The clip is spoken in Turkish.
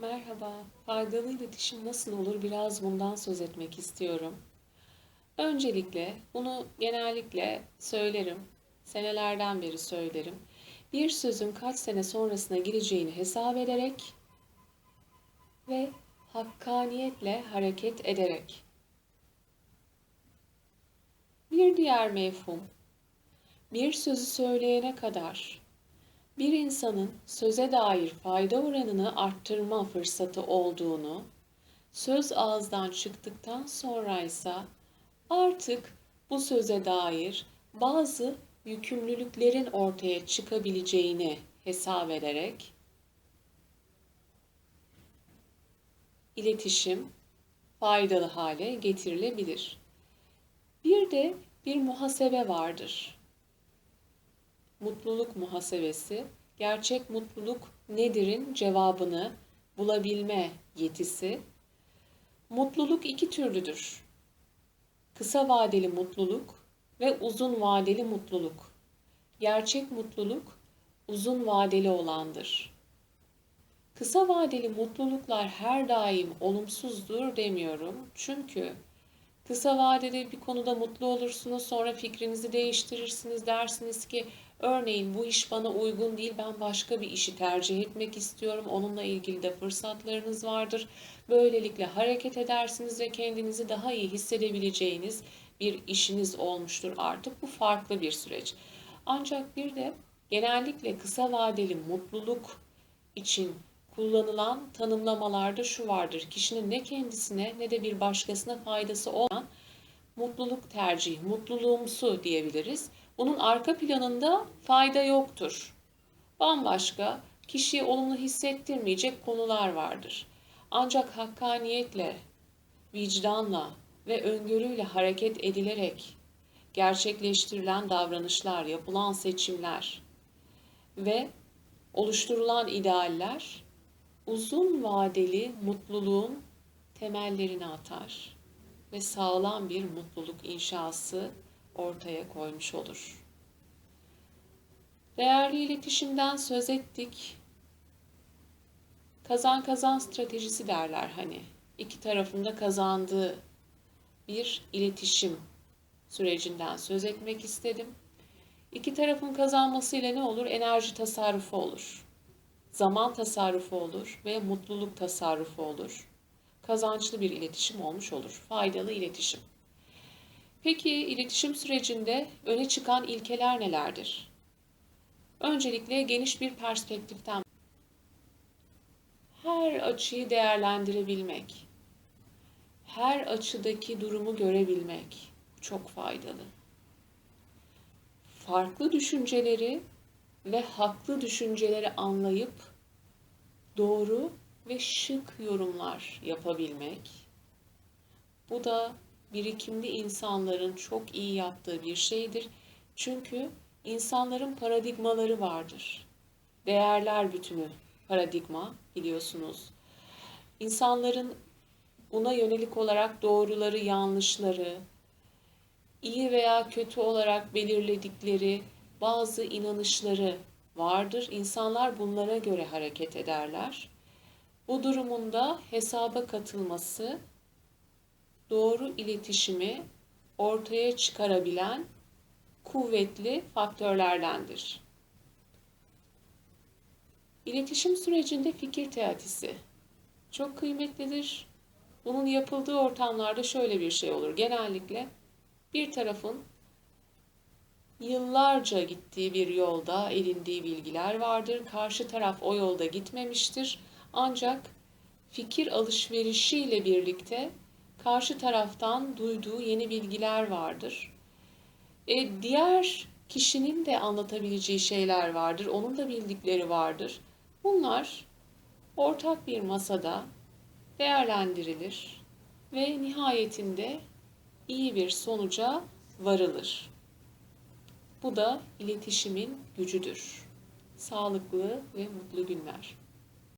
Merhaba, faydalı iletişim nasıl olur biraz bundan söz etmek istiyorum. Öncelikle bunu genellikle söylerim, senelerden beri söylerim. Bir sözün kaç sene sonrasına gireceğini hesap ederek ve hakkaniyetle hareket ederek. Bir diğer mefhum, bir sözü söyleyene kadar bir insanın söze dair fayda oranını arttırma fırsatı olduğunu, söz ağızdan çıktıktan sonra ise artık bu söze dair bazı yükümlülüklerin ortaya çıkabileceğini hesap ederek iletişim faydalı hale getirilebilir. Bir de bir muhasebe vardır mutluluk muhasebesi, gerçek mutluluk nedir'in cevabını bulabilme yetisi. Mutluluk iki türlüdür. Kısa vadeli mutluluk ve uzun vadeli mutluluk. Gerçek mutluluk uzun vadeli olandır. Kısa vadeli mutluluklar her daim olumsuzdur demiyorum. Çünkü kısa vadede bir konuda mutlu olursunuz, sonra fikrinizi değiştirirsiniz, dersiniz ki Örneğin bu iş bana uygun değil, ben başka bir işi tercih etmek istiyorum. Onunla ilgili de fırsatlarınız vardır. Böylelikle hareket edersiniz ve kendinizi daha iyi hissedebileceğiniz bir işiniz olmuştur artık. Bu farklı bir süreç. Ancak bir de genellikle kısa vadeli mutluluk için kullanılan tanımlamalarda şu vardır. Kişinin ne kendisine ne de bir başkasına faydası olan mutluluk tercih, mutluluğumsu diyebiliriz. Bunun arka planında fayda yoktur. Bambaşka, kişiyi olumlu hissettirmeyecek konular vardır. Ancak hakkaniyetle, vicdanla ve öngörüyle hareket edilerek gerçekleştirilen davranışlar, yapılan seçimler ve oluşturulan idealler uzun vadeli mutluluğun temellerini atar ve sağlam bir mutluluk inşası ortaya koymuş olur. Değerli iletişimden söz ettik. Kazan kazan stratejisi derler hani. İki tarafında kazandığı bir iletişim sürecinden söz etmek istedim. İki tarafın kazanmasıyla ne olur? Enerji tasarrufu olur. Zaman tasarrufu olur ve mutluluk tasarrufu olur. Kazançlı bir iletişim olmuş olur. Faydalı iletişim. Peki iletişim sürecinde öne çıkan ilkeler nelerdir? Öncelikle geniş bir perspektiften her açıyı değerlendirebilmek, her açıdaki durumu görebilmek çok faydalı. Farklı düşünceleri ve haklı düşünceleri anlayıp doğru ve şık yorumlar yapabilmek. Bu da birikimli insanların çok iyi yaptığı bir şeydir. Çünkü insanların paradigmaları vardır. Değerler bütünü paradigma biliyorsunuz. İnsanların buna yönelik olarak doğruları, yanlışları, iyi veya kötü olarak belirledikleri bazı inanışları vardır. İnsanlar bunlara göre hareket ederler. Bu durumunda hesaba katılması doğru iletişimi ortaya çıkarabilen kuvvetli faktörlerdendir. İletişim sürecinde fikir teatisi çok kıymetlidir. Bunun yapıldığı ortamlarda şöyle bir şey olur. Genellikle bir tarafın yıllarca gittiği bir yolda edindiği bilgiler vardır. Karşı taraf o yolda gitmemiştir. Ancak fikir alışverişiyle birlikte karşı taraftan duyduğu yeni bilgiler vardır. E, diğer kişinin de anlatabileceği şeyler vardır, onun da bildikleri vardır. Bunlar ortak bir masada değerlendirilir ve nihayetinde iyi bir sonuca varılır. Bu da iletişimin gücüdür. Sağlıklı ve mutlu günler.